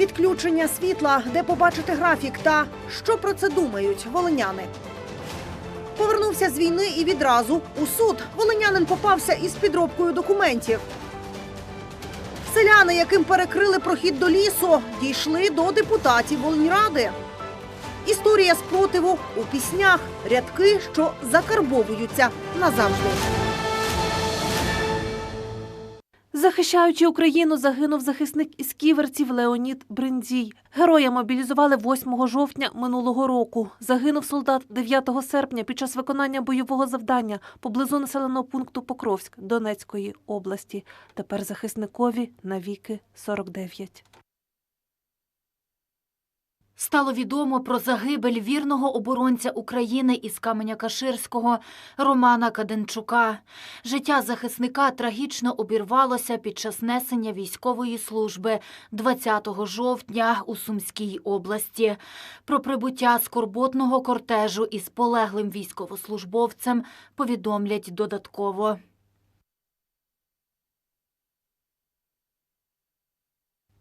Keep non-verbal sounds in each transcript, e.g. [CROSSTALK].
Відключення світла, де побачити графік та що про це думають волиняни. Повернувся з війни і відразу у суд. Волинянин попався із підробкою документів. Селяни, яким перекрили прохід до лісу, дійшли до депутатів Волиньради. Історія спротиву у піснях, рядки, що закарбовуються назавжди. Захищаючи Україну, загинув захисник із ківерців Леонід Бриндій. Героя мобілізували 8 жовтня минулого року. Загинув солдат 9 серпня під час виконання бойового завдання поблизу населеного пункту Покровськ Донецької області. Тепер захисникові навіки 49. Стало відомо про загибель вірного оборонця України із Каменя-Каширського Романа Каденчука. Життя захисника трагічно обірвалося під час несення військової служби 20 жовтня у Сумській області. Про прибуття скорботного кортежу із полеглим військовослужбовцем повідомлять додатково.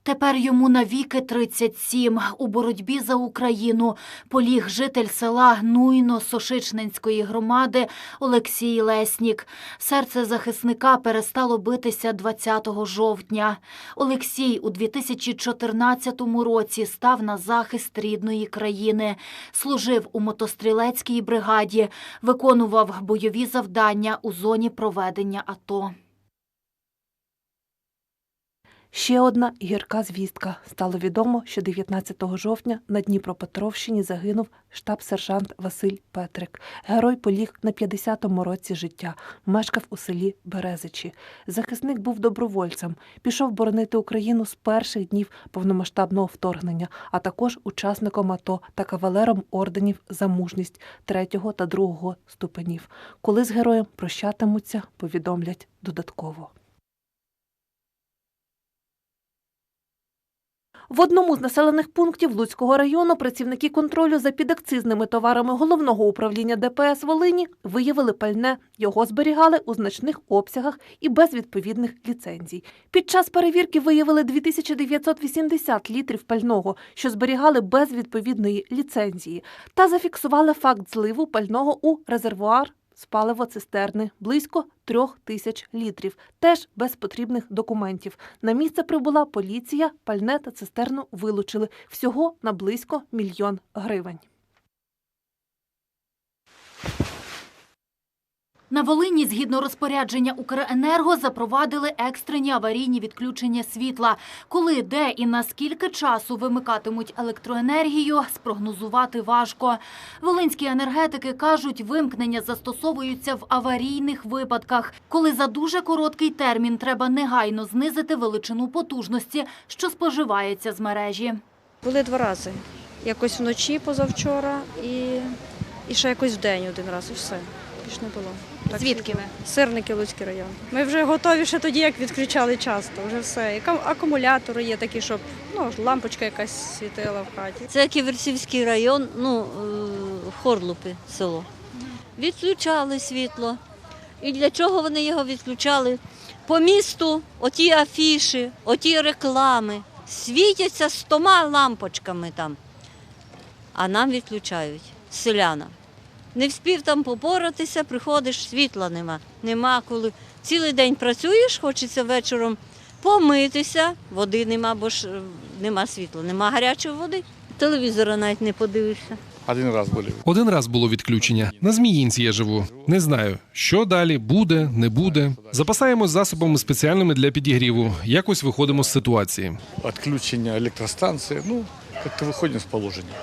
Тепер йому навіки 37. У боротьбі за Україну поліг житель села Гнуйно Сошичненської громади Олексій Леснік. Серце захисника перестало битися 20 жовтня. Олексій у 2014 році став на захист рідної країни. Служив у мотострілецькій бригаді, виконував бойові завдання у зоні проведення АТО. Ще одна гірка звістка. Стало відомо, що 19 жовтня на Дніпропетровщині загинув штаб-сержант Василь Петрик. Герой поліг на 50-му році життя, мешкав у селі Березичі. Захисник був добровольцем, пішов боронити Україну з перших днів повномасштабного вторгнення, а також учасником АТО та кавалером орденів за мужність 3 та 2 ступенів. Коли з героєм прощатимуться, повідомлять додатково. В одному з населених пунктів Луцького району працівники контролю за підакцизними товарами головного управління ДПС Волині виявили пальне. Його зберігали у значних обсягах і без відповідних ліцензій. Під час перевірки виявили 2980 літрів пального, що зберігали без відповідної ліцензії, та зафіксували факт зливу пального у резервуар з паливоцистерни близько трьох тисяч літрів, теж без потрібних документів. На місце прибула поліція, пальне та цистерну вилучили всього на близько мільйон гривень. На Волині, згідно розпорядження Укренерго, запровадили екстрені аварійні відключення світла. Коли, де і на скільки часу вимикатимуть електроенергію, спрогнозувати важко. Волинські енергетики кажуть, вимкнення застосовуються в аварійних випадках, коли за дуже короткий термін треба негайно знизити величину потужності, що споживається з мережі. Були два рази. Якось вночі позавчора і, ще якось вдень один раз, і все. Більш не було. Так Звідки ви? Сирники Луцький район. Ми вже готові ще тоді, як відключали часто. Вже все. І акумулятори є такі, щоб ну, лампочка якась світила в хаті. Це Ківерцівський район, ну, е, Хорлупи село. Відключали світло. І для чого вони його відключали? По місту оті афіші, оті реклами світяться стома лампочками там, а нам відключають селянам. Не вспів там попоратися, приходиш, світла нема. Нема коли. Цілий день працюєш, хочеться вечором помитися, води нема, бо ж е, нема світла, нема гарячої води. Телевізора навіть не подивишся. Один раз були. Один раз було відключення. На Зміїнці я живу. Не знаю, що далі буде, не буде. Запасаємось засобами спеціальними для підігріву. Якось виходимо з ситуації. Отключення електростанції. Ну, як-то виходимо з положення.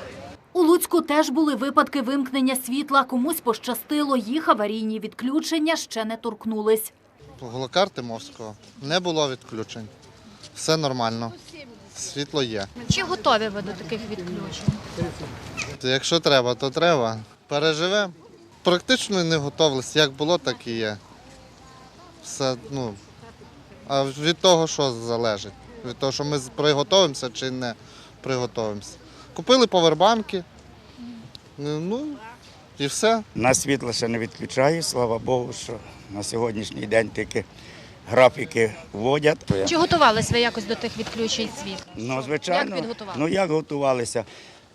У Луцьку теж були випадки вимкнення світла. Комусь пощастило, їх аварійні відключення ще не торкнулись. Голокарти Мовського не було відключень. Все нормально. Світло є. Чи готові ви до таких відключень? Якщо треба, то треба. Переживемо. Практично не готовились. Як було, так і є. Все, ну. А від того, що залежить? Від того, що ми приготовимося чи не приготовимося. Купили повербанки. Ну і все. На світло ще не відключаю, слава Богу, що на сьогоднішній день тільки графіки вводять. Чи готувалися ви якось до тих відключень світла? Ну, звичайно. Як підготувалися? Ну, як готувалися?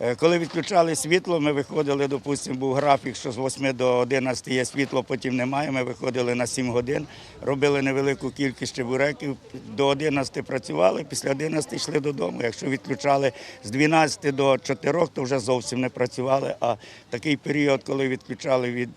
Е, Коли відключали світло, ми виходили, допустимо, був графік, що з 8 до 11 є світло, потім немає. Ми виходили на 7 годин, робили невелику кількість чебуреків, до 11 працювали, після 11 йшли додому. Якщо відключали з 12 до 4, то вже зовсім не працювали. А такий період, коли відключали від,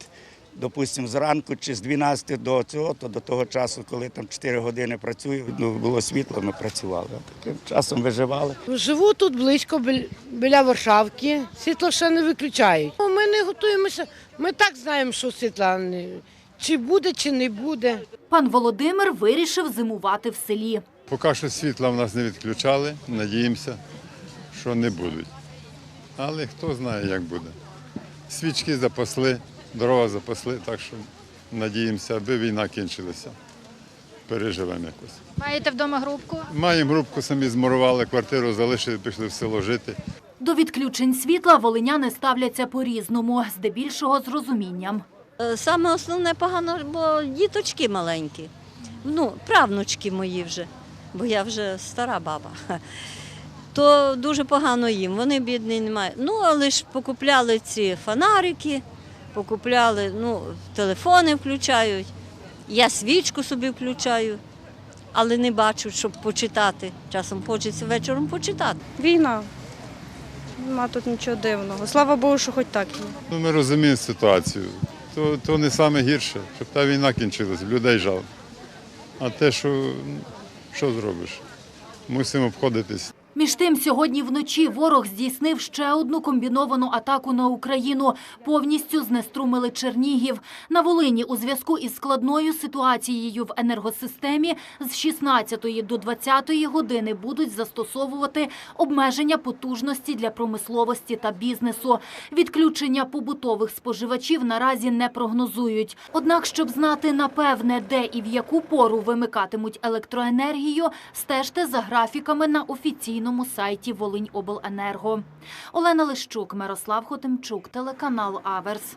допустимо, зранку чи з 12 до цього, то до того часу, коли там 4 години працює, ну, було світло, ми працювали. Таким часом виживали. Живу тут близько біля Варшавки. Світло ще не виключають. Ну, Ми не готуємося. Ми так знаємо, що світла не чи буде, чи не буде. Пан Володимир вирішив зимувати в селі. Поки що світла в нас не відключали, надіємося, що не будуть. Але хто знає, як буде. Свічки запасли, дрова запасли, так що надіємося, аби війна кінчилася. Переживемо якось. Маєте вдома грубку? Маємо групку, самі змурували квартиру, залишили, пішли в село жити. До відключень світла волиняни ставляться по-різному, здебільшого з розумінням. Е, Саме основне погано, бо діточки маленькі. Ну, правнучки мої вже, бо я вже стара баба. [LAUGHS] То дуже погано їм. Вони бідні не мають. Ну, але ж покупляли ці фонарики, покупляли, ну, телефони включають. Я свічку собі включаю, але не бачу, щоб почитати. Часом хочеться вечором почитати. Війна. Нема тут нічого дивного. Слава Богу, що хоч так є. Ну, ми розуміємо ситуацію. То, то не саме гірше, щоб та війна кінчилася, людей жалко. А те, що, що зробиш? Мусимо обходитись. Між тим, сьогодні вночі ворог здійснив ще одну комбіновану атаку на Україну. Повністю знеструмили Чернігів. На Волині у зв'язку із складною ситуацією в енергосистемі з 16 до 20 години будуть застосовувати обмеження потужності для промисловості та бізнесу. Відключення побутових споживачів наразі не прогнозують. Однак, щоб знати напевне, де і в яку пору вимикатимуть електроенергію, стежте за графіками на офіційному сайті Волиньобленерго. Олена Лищук, Мирослав Хотимчук, телеканал Аверс.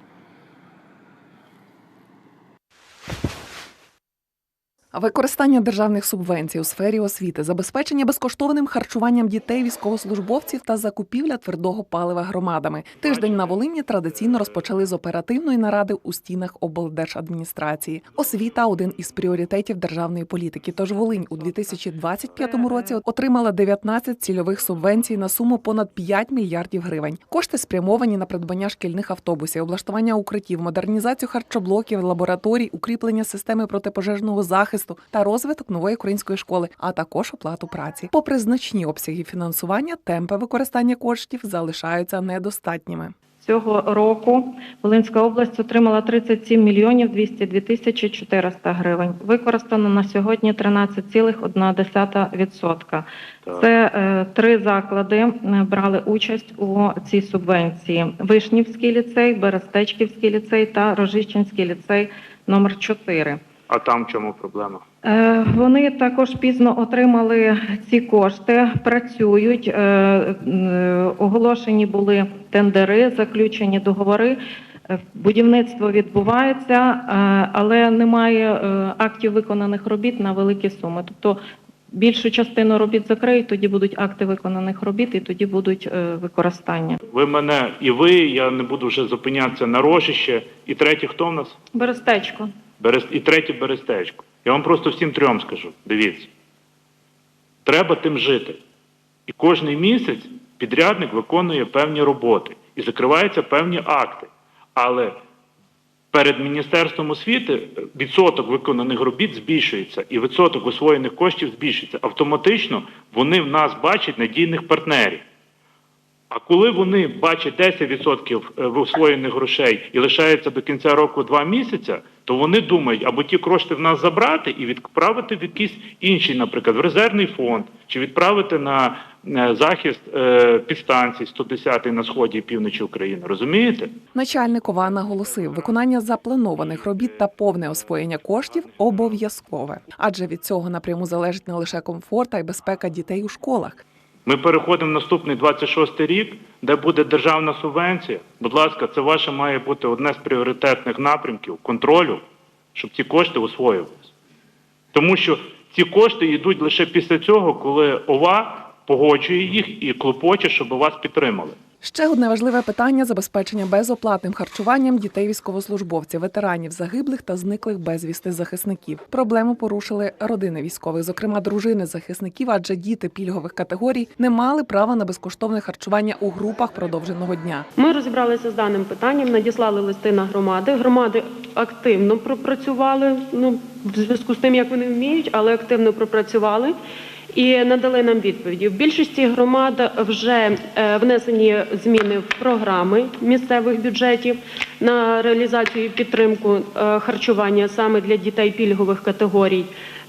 Використання державних субвенцій у сфері освіти, забезпечення безкоштовним харчуванням дітей, військовослужбовців та закупівля твердого палива громадами. Тиждень на Волині традиційно розпочали з оперативної наради у стінах облдержадміністрації. Освіта один із пріоритетів державної політики. Тож Волинь у 2025 році отримала 19 цільових субвенцій на суму понад 5 мільярдів гривень. Кошти спрямовані на придбання шкільних автобусів, облаштування укриттів, модернізацію харчоблоків, лабораторій, укріплення системи протипожежного захисту та розвиток нової української школи, а також оплату праці. Попри значні обсяги фінансування, темпи використання коштів залишаються недостатніми. Цього року Волинська область отримала 37 мільйонів 202 тисячі 400 гривень. Використано на сьогодні 13,1%. Це е, три заклади брали участь у цій субвенції: Вишнівський ліцей, Берестечківський ліцей та Рожищенський ліцей номер 4. А там в чому проблема? Е, Вони також пізно отримали ці кошти, працюють. е, е, Оголошені були тендери, заключені договори. Будівництво відбувається, але немає актів виконаних робіт на великі суми. Тобто більшу частину робіт закриють, тоді будуть акти виконаних робіт і тоді будуть використання. Ви мене і ви, я не буду вже зупинятися на рожище. І третє, хто в нас? Берестечко. Берест... І третє берестечко. Я вам просто всім трьом скажу: дивіться. Треба тим жити. І кожний місяць підрядник виконує певні роботи і закриваються певні акти. Але перед Міністерством освіти відсоток виконаних робіт збільшується, і відсоток освоєних коштів збільшується. Автоматично вони в нас бачать надійних партнерів. А коли вони бачать 10% в освоєних грошей і лишається до кінця року 2 місяця, то вони думають або ті кошти в нас забрати і відправити в якийсь інший, наприклад, в резервний фонд, чи відправити на е, захист е, підстанцій 110 на сході і півночі України. Розумієте? Начальник ОВА наголосив, виконання запланованих робіт та повне освоєння коштів обов'язкове, адже від цього напряму залежить не лише комфорт, а й безпека дітей у школах. Ми переходимо в наступний 26 рік, де буде державна субвенція. Будь ласка, це ваше має бути одне з пріоритетних напрямків контролю, щоб ці кошти освоювалися. Тому що ці кошти йдуть лише після цього, коли ОВА погоджує їх і клопоче, щоб вас підтримали. Ще одне важливе питання забезпечення безоплатним харчуванням дітей військовослужбовців, ветеранів, загиблих та зниклих безвісти захисників. Проблему порушили родини військових, зокрема дружини захисників, адже діти пільгових категорій не мали права на безкоштовне харчування у групах продовженого дня. Ми розібралися з даним питанням, надіслали листи на громади. Громади активно пропрацювали, ну, в зв'язку з тим, як вони вміють, але активно пропрацювали. І надали нам відповіді. В більшості громад вже е, внесені зміни в програми місцевих бюджетів на реалізацію і підтримку е, харчування саме для дітей пільгових категорій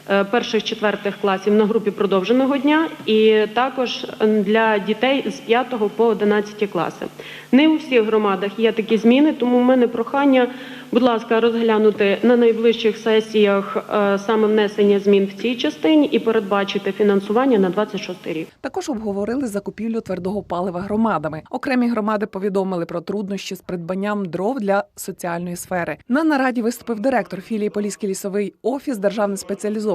е, перших четвертих класів на групі продовженого дня, і також для дітей з 5 по 11 класи. Не у всіх громадах є такі зміни, тому в мене прохання, будь ласка, розглянути на найближчих сесіях е, саме внесення змін в цій частині і передбачити фінансування на 26 рік. Також обговорили закупівлю твердого палива громадами. Окремі громади повідомили про труднощі з придбанням дров для соціальної сфери. На нараді виступив директор філії Поліський лісовий офіс, державне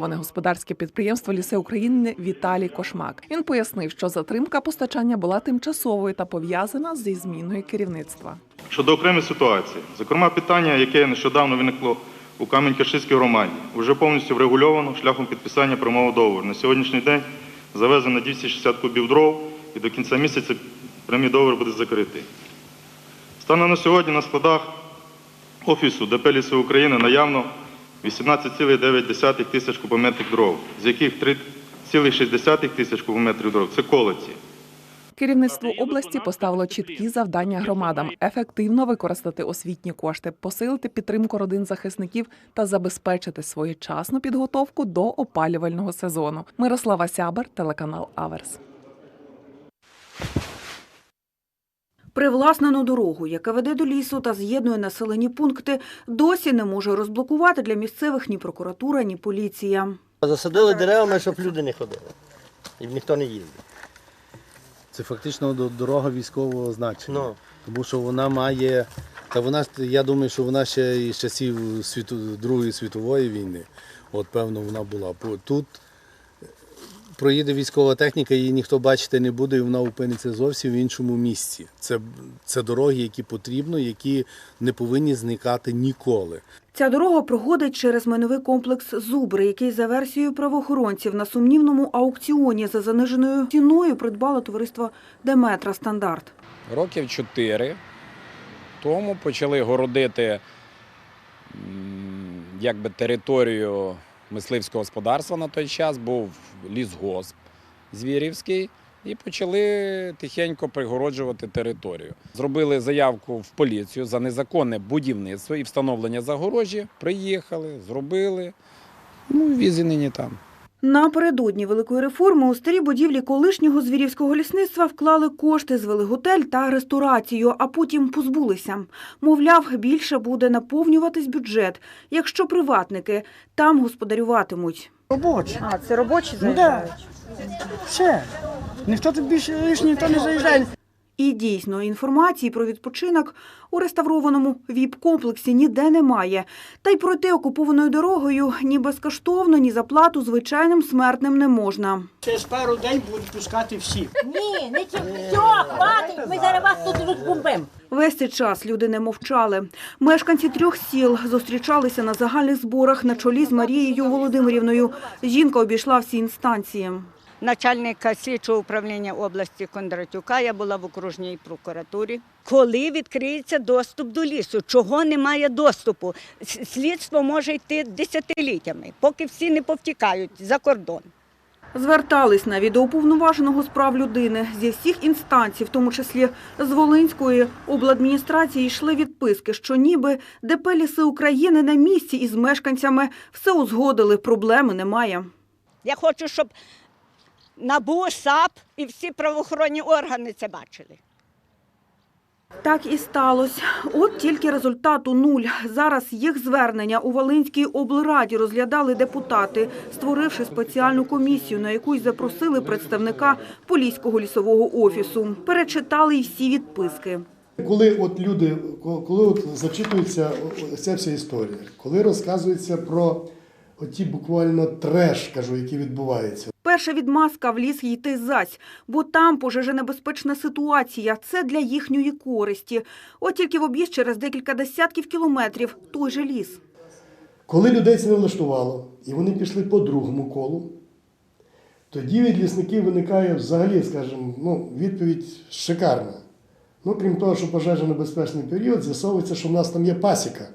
спеціалізоване господарське підприємство Ліси України Віталій Кошмак. Він пояснив, що затримка постачання була тимчасовою та пов'язана зі зміною керівництва. Щодо окремих ситуацій, зокрема питання, яке нещодавно виникло у Камінь-Каширській громаді, вже повністю врегульовано шляхом підписання прямого договору. На сьогоднішній день завезено 260 кубів дров і до кінця місяця прямий договір буде закритий. Станом на сьогодні на складах Офісу ДП «Ліси України наявно 18,9 тисяч кубометрів дров, з яких 3,6 тисяч кубометрів дров – це колиці. Керівництво області поставило чіткі завдання громадам ефективно використати освітні кошти, посилити підтримку родин захисників та забезпечити своєчасну підготовку до опалювального сезону. Мирослава Сябер, телеканал Аверс. Привласнену дорогу, яка веде до лісу та з'єднує населені пункти, досі не може розблокувати для місцевих ні прокуратура, ні поліція. Засадили деревами, щоб люди не ходили. І ніхто не їздив. Це фактично дорога військового значення. Ну. Тому що вона має. Та вона я думаю, що вона ще із часів світу, Другої світової війни. От певно вона була. По- Тут проїде військова техніка, її ніхто бачити не буде, і вона опиниться зовсім в іншому місці. Це, це дороги, які потрібно, які не повинні зникати ніколи. Ця дорога проходить через майновий комплекс Зубри, який за версією правоохоронців на сумнівному аукціоні за заниженою ціною придбало товариство Деметра Стандарт. Років чотири тому почали городити якби, територію мисливського господарства на той час, був лісгосп Звірівський, і почали тихенько пригороджувати територію. Зробили заявку в поліцію за незаконне будівництво і встановлення загорожі. Приїхали, зробили. Ну, візи нині там. Напередодні великої реформи у старі будівлі колишнього звірівського лісництва вклали кошти, звели готель та ресторацію, а потім позбулися. Мовляв, більше буде наповнюватись бюджет, якщо приватники там господарюватимуть. Робочі. А, це робочі Ну так. Все. Ніхто тут більше лиш ніхто не заїжджає. І дійсно, інформації про відпочинок у реставрованому ВІП-комплексі ніде немає. Та й пройти окупованою дорогою ні безкоштовно, ні за плату звичайним смертним не можна. Через пару день будуть пускати всіх. Ні, не ті. Все, хватить, ми зараз вас тут розбомбимо. Весь цей час люди не мовчали. Мешканці трьох сіл зустрічалися на загальних зборах на чолі з Марією Володимирівною. Жінка обійшла всі інстанції. Начальника слідчого управління області Кондратюка. Я була в окружній прокуратурі. Коли відкриється доступ до лісу? Чого немає доступу? Слідство може йти десятиліттями, поки всі не повтікають за кордон. Звертались навіть до уповноваженого з прав людини. Зі всіх інстанцій, в тому числі з Волинської обладміністрації, йшли відписки, що ніби ДП «Ліси України» на місці із мешканцями все узгодили, проблеми немає. Я хочу, щоб НАБУ, САП і всі правоохоронні органи це бачили. Так і сталося. От тільки результату нуль. Зараз їх звернення у Волинській облраді розглядали депутати, створивши спеціальну комісію, на яку й запросили представника Поліського лісового офісу. Перечитали й всі відписки. Коли от люди, коли от зачитується ця вся історія, коли розказується про оті буквально треш, кажу, який відбувається. Перша відмазка в ліс йти зась, бо там пожежонебезпечна ситуація. Це для їхньої користі. От тільки в об'їзд через декілька десятків кілометрів той же ліс. Коли людей це не влаштувало, і вони пішли по другому колу, тоді від лісників виникає взагалі, скажімо, ну, відповідь шикарна. Ну, крім того, що пожежонебезпечний період, з'ясовується, що в нас там є пасіка.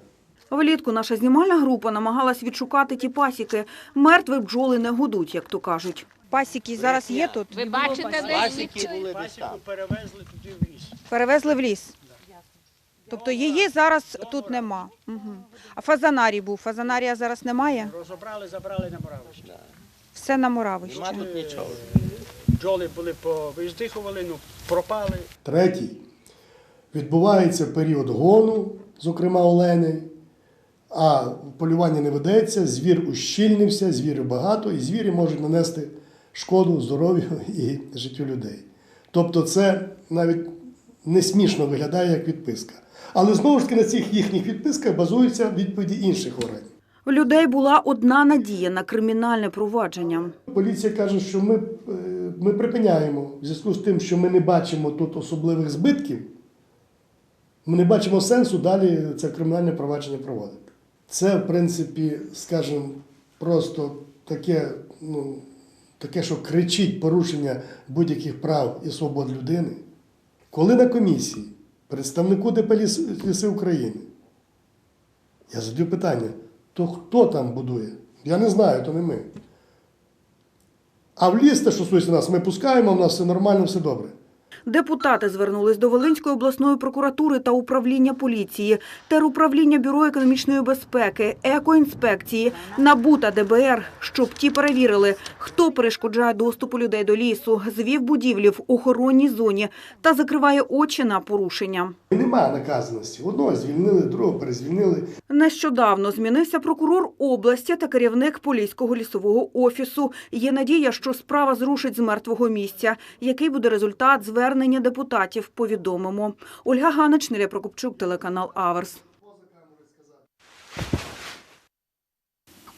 Влітку наша знімальна група намагалась відшукати ті пасіки. Мертві бджоли не гудуть, як то кажуть. Пасіки зараз є тут? Ви бачите, де Пасіки були там. перевезли туди в ліс. Перевезли в ліс. Тобто її зараз тут нема. Угу. А фазанарій був. Фазанарія зараз немає. Розібрали, забрали на Моравище. Все на Моравище. Нема тут нічого. Бджоли були повиздихували, ну пропали. Третій. Відбувається період гону, зокрема олени, а полювання не ведеться, звір ущільнився, звірів багато, і звірі можуть нанести шкоду здоров'ю і життю людей. Тобто це навіть не смішно виглядає як відписка. Але знову ж таки на цих їхніх відписках базуються відповіді інших органів. У людей була одна надія на кримінальне провадження. Поліція каже, що ми, е, ми припиняємо в зв'язку з тим, що ми не бачимо тут особливих збитків. Ми не бачимо сенсу далі це кримінальне провадження проводити. Це, в принципі, скажімо, просто таке, ну, таке, що кричить порушення будь-яких прав і свобод людини. Коли на комісії представнику ДП Ліси України я задаю питання, то хто там будує? Я не знаю, то не ми. А в ліс, те, що стосується нас, ми пускаємо, в нас все нормально, все добре. Депутати звернулись до Волинської обласної прокуратури та управління поліції, теруправління Бюро економічної безпеки, екоінспекції, НАБУ та ДБР, щоб ті перевірили, хто перешкоджає доступу людей до лісу, звів будівлі в охоронній зоні та закриває очі на порушення. Немає наказаності. Одного звільнили, другого перезвільнили. Нещодавно змінився прокурор області та керівник Поліського лісового офісу. Є надія, що справа зрушить з мертвого місця. Який буде результат звернення депутатів, повідомимо. Ольга Ганич, Неля Прокопчук, телеканал Аверс.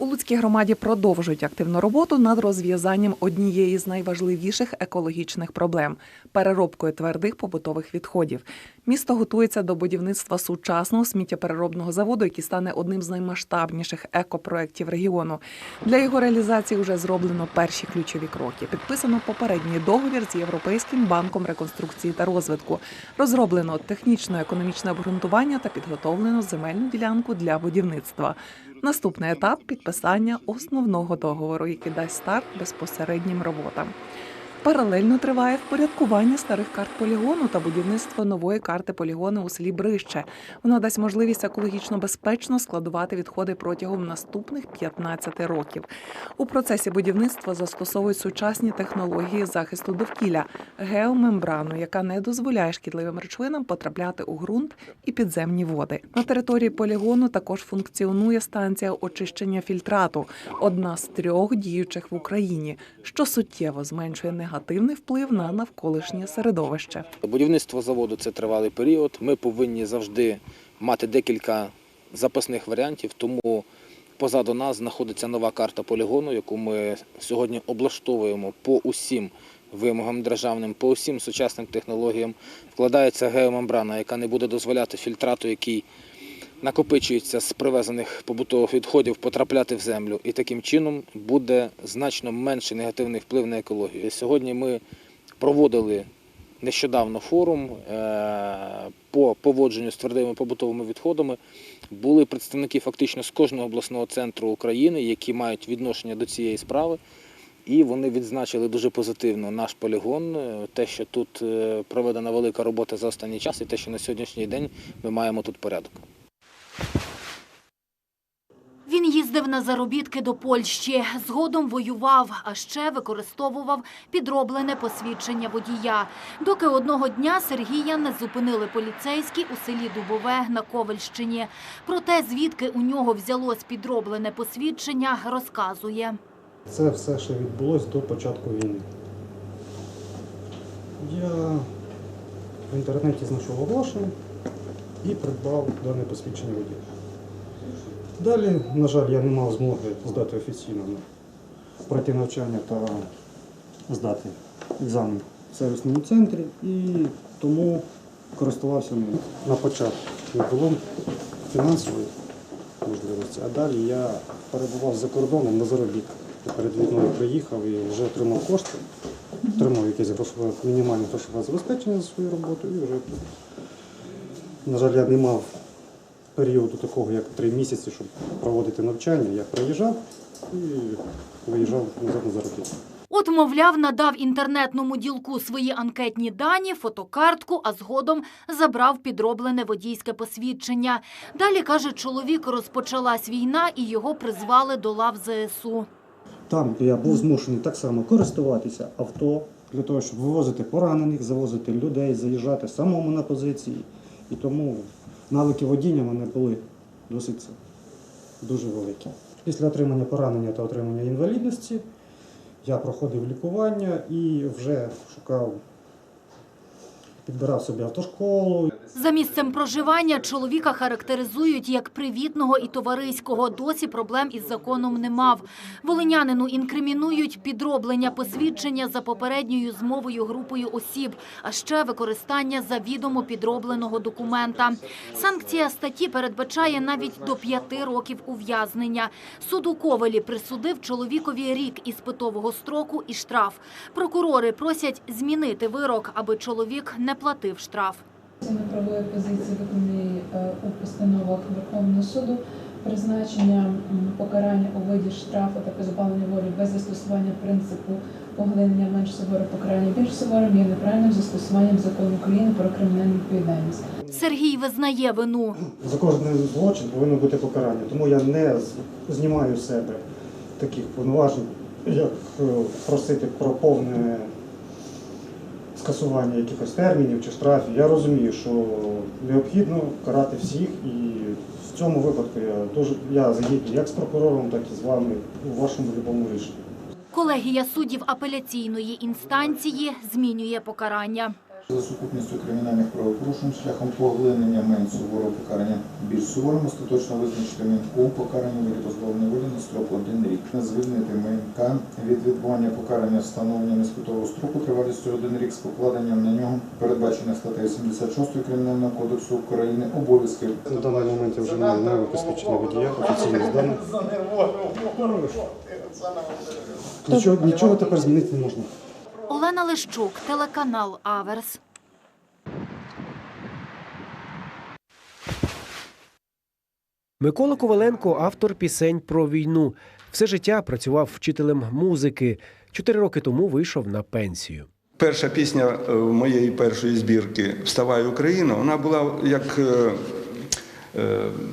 У Луцькій громаді продовжують активну роботу над розв'язанням однієї з найважливіших екологічних проблем переробкою твердих побутових відходів. Місто готується до будівництва сучасного сміттєпереробного заводу, який стане одним з наймасштабніших екопроєктів регіону. Для його реалізації вже зроблено перші ключові кроки. Підписано попередній договір з Європейським банком реконструкції та розвитку. Розроблено технічно-економічне обґрунтування та підготовлено земельну ділянку для будівництва. Наступний етап підписання основного договору, який дасть старт безпосереднім роботам. Паралельно триває впорядкування старих карт полігону та будівництво нової карти полігону у селі Брище. Воно дасть можливість екологічно безпечно складувати відходи протягом наступних 15 років. У процесі будівництва застосовують сучасні технології захисту довкілля, геомембрану, яка не дозволяє шкідливим речовинам потрапляти у ґрунт і підземні води. На території полігону також функціонує станція очищення фільтрату, одна з трьох діючих в Україні, що суттєво зменшує негативний вплив на навколишнє середовище. Будівництво заводу це тривалий період. Ми повинні завжди мати декілька запасних варіантів, тому позаду нас знаходиться нова карта полігону, яку ми сьогодні облаштовуємо по усім вимогам державним, по усім сучасним технологіям. Вкладається геомембрана, яка не буде дозволяти фільтрату, який накопичується з привезених побутових відходів, потрапляти в землю. І таким чином буде значно менший негативний вплив на екологію. Сьогодні ми проводили нещодавно форум е, по поводженню з твердими побутовими відходами. Були представники фактично з кожного обласного центру України, які мають відношення до цієї справи. І вони відзначили дуже позитивно наш полігон, е, те, що тут е, проведена велика робота за останній час, і те, що на сьогоднішній день ми маємо тут порядок. Він їздив на заробітки до Польщі, згодом воював, а ще використовував підроблене посвідчення водія. Доки одного дня Сергія не зупинили поліцейські у селі Дубове на Ковальщині. Про те, звідки у нього взялось підроблене посвідчення, розказує. Це все, що відбулося до початку війни. Я в інтернеті знайшов оголошення і придбав дане посвідчення водія. Далі, на жаль, я не мав змоги здати офіційно пройти навчання та здати екзамен в сервісному центрі і тому користувався. На початку було фінансової можливості, а далі я перебував за кордоном на заробітках. Перед війною приїхав і вже отримав кошти, отримав якесь мінімальне грошове забезпечення за свою роботу і вже. На жаль, я не мав періоду такого, як три місяці, щоб проводити навчання. Я приїжджав і виїжджав назад на заробітки. От, мовляв, надав інтернетному ділку свої анкетні дані, фотокартку, а згодом забрав підроблене водійське посвідчення. Далі, каже чоловік, розпочалась війна і його призвали до лав ЗСУ. Там я був змушений так само користуватися авто для того, щоб вивозити поранених, завозити людей, заїжджати самому на позиції. І тому навики водіння в мене були досить дуже великі. Після отримання поранення та отримання інвалідності я проходив лікування і вже шукав, підбирав собі автошколу. За місцем проживання чоловіка характеризують як привітного і товариського. Досі проблем із законом не мав. Волинянину інкримінують підроблення посвідчення за попередньою змовою групою осіб, а ще використання завідомо підробленого документа. Санкція статті передбачає навіть до п'яти років ув'язнення. Суд у Ковелі присудив чоловікові рік іспитового строку і штраф. Прокурори просять змінити вирок, аби чоловік не платив штраф. Ми правової позиції виконані е, у постановах Верховного суду призначення покарання у виді штрафу та позбавлення волі без застосування принципу поглинення менш суворе покарання більш суворим є неправильним застосуванням закону України про кримінальну відповідальність. Сергій визнає вину. За кожен злочин повинно бути покарання. Тому я не знімаю з себе таких повноважень, як е, просити про повне скасування якихось термінів чи штрафів. Я розумію, що необхідно карати всіх, і в цьому випадку я дуже я згідний як з прокурором, так і з вами у вашому любому рішенні. Колегія суддів апеляційної інстанції змінює покарання. За сукупністю кримінальних правопорушень шляхом поглинення менш суворого покарання більш суворим остаточно визначити Мінком покарання від позбавлення волі на строк один рік. Звільнити Мінка від відбування покарання встановлення неспитового строку тривалістю один рік з покладенням на нього передбачених статтею 76 Кримінального кодексу України обов'язків. На даний момент я вже маю нове посвідчення водія, офіційно здане. Нічого, нічого тепер змінити не можна. Олена Лищук, телеканал Аверс. Микола Коваленко автор пісень про війну. Все життя працював вчителем музики. Чотири роки тому вийшов на пенсію. Перша пісня е, моєї першої збірки Вставай Україна, вона була як е,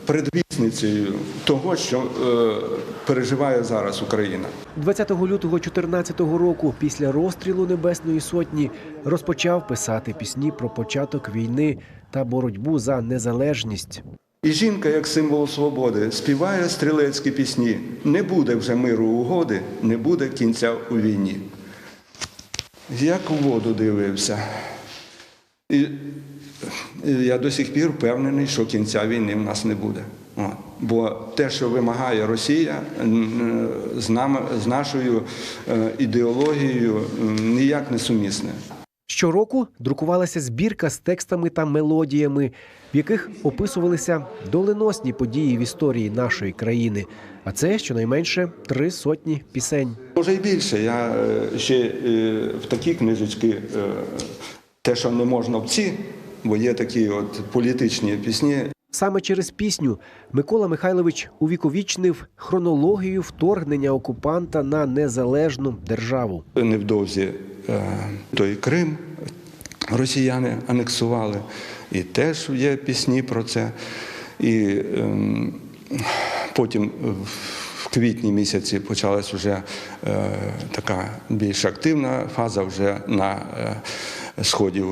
передвісницею того, що е, переживає зараз Україна. 20 лютого 2014 року, після розстрілу Небесної Сотні, розпочав писати пісні про початок війни та боротьбу за незалежність. І жінка, як символ свободи, співає стрілецькі пісні. Не буде вже миру угоди, не буде кінця у війні. Як у воду дивився. І я до сих пір впевнений, що кінця війни в нас не буде. Бо те, що вимагає Росія, з, нами, з нашою е, ідеологією ніяк не сумісне. Щороку друкувалася збірка з текстами та мелодіями, в яких описувалися доленосні події в історії нашої країни. А це щонайменше три сотні пісень. Може й більше. Я е, ще е, в такі книжечки, е, те, що не можна в ці, бо є такі от політичні пісні. Саме через пісню Микола Михайлович увіковічнив хронологію вторгнення окупанта на незалежну державу. Невдовзі е, той Крим росіяни анексували, і теж є пісні про це. І ем, потім в квітні місяці почалась вже е, така більш активна фаза вже на е, сході е,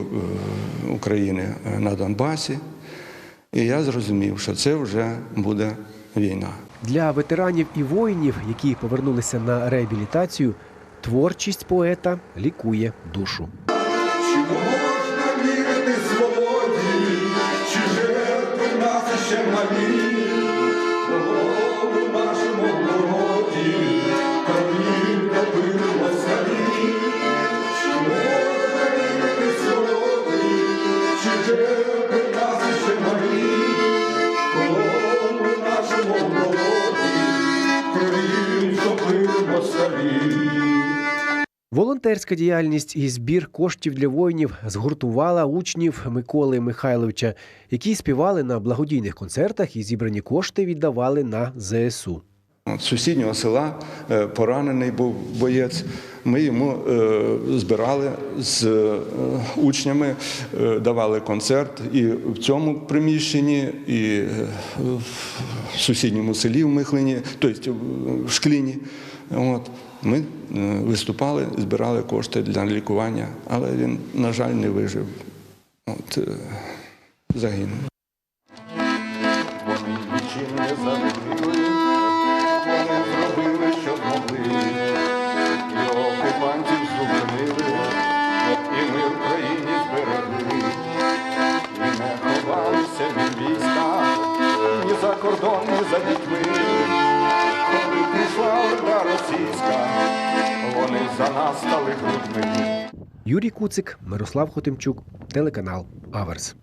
України на Донбасі. І я зрозумів, що це вже буде війна. Для ветеранів і воїнів, які повернулися на реабілітацію, творчість поета лікує душу. Волонтерська діяльність і збір коштів для воїнів згуртувала учнів Миколи Михайловича, які співали на благодійних концертах і зібрані кошти віддавали на ЗСУ. З сусіднього села е, поранений був боєць. Ми йому е, збирали з е, учнями, давали концерт і в цьому приміщенні, і в сусідньому селі в Михлині, тобто в Шкліні. От. Ми е, виступали, збирали кошти для лікування, але він, на жаль, не вижив. От, е, загинув. За нас стали грудьми. Юрій Куцик, Мирослав Хотимчук, телеканал Аверс.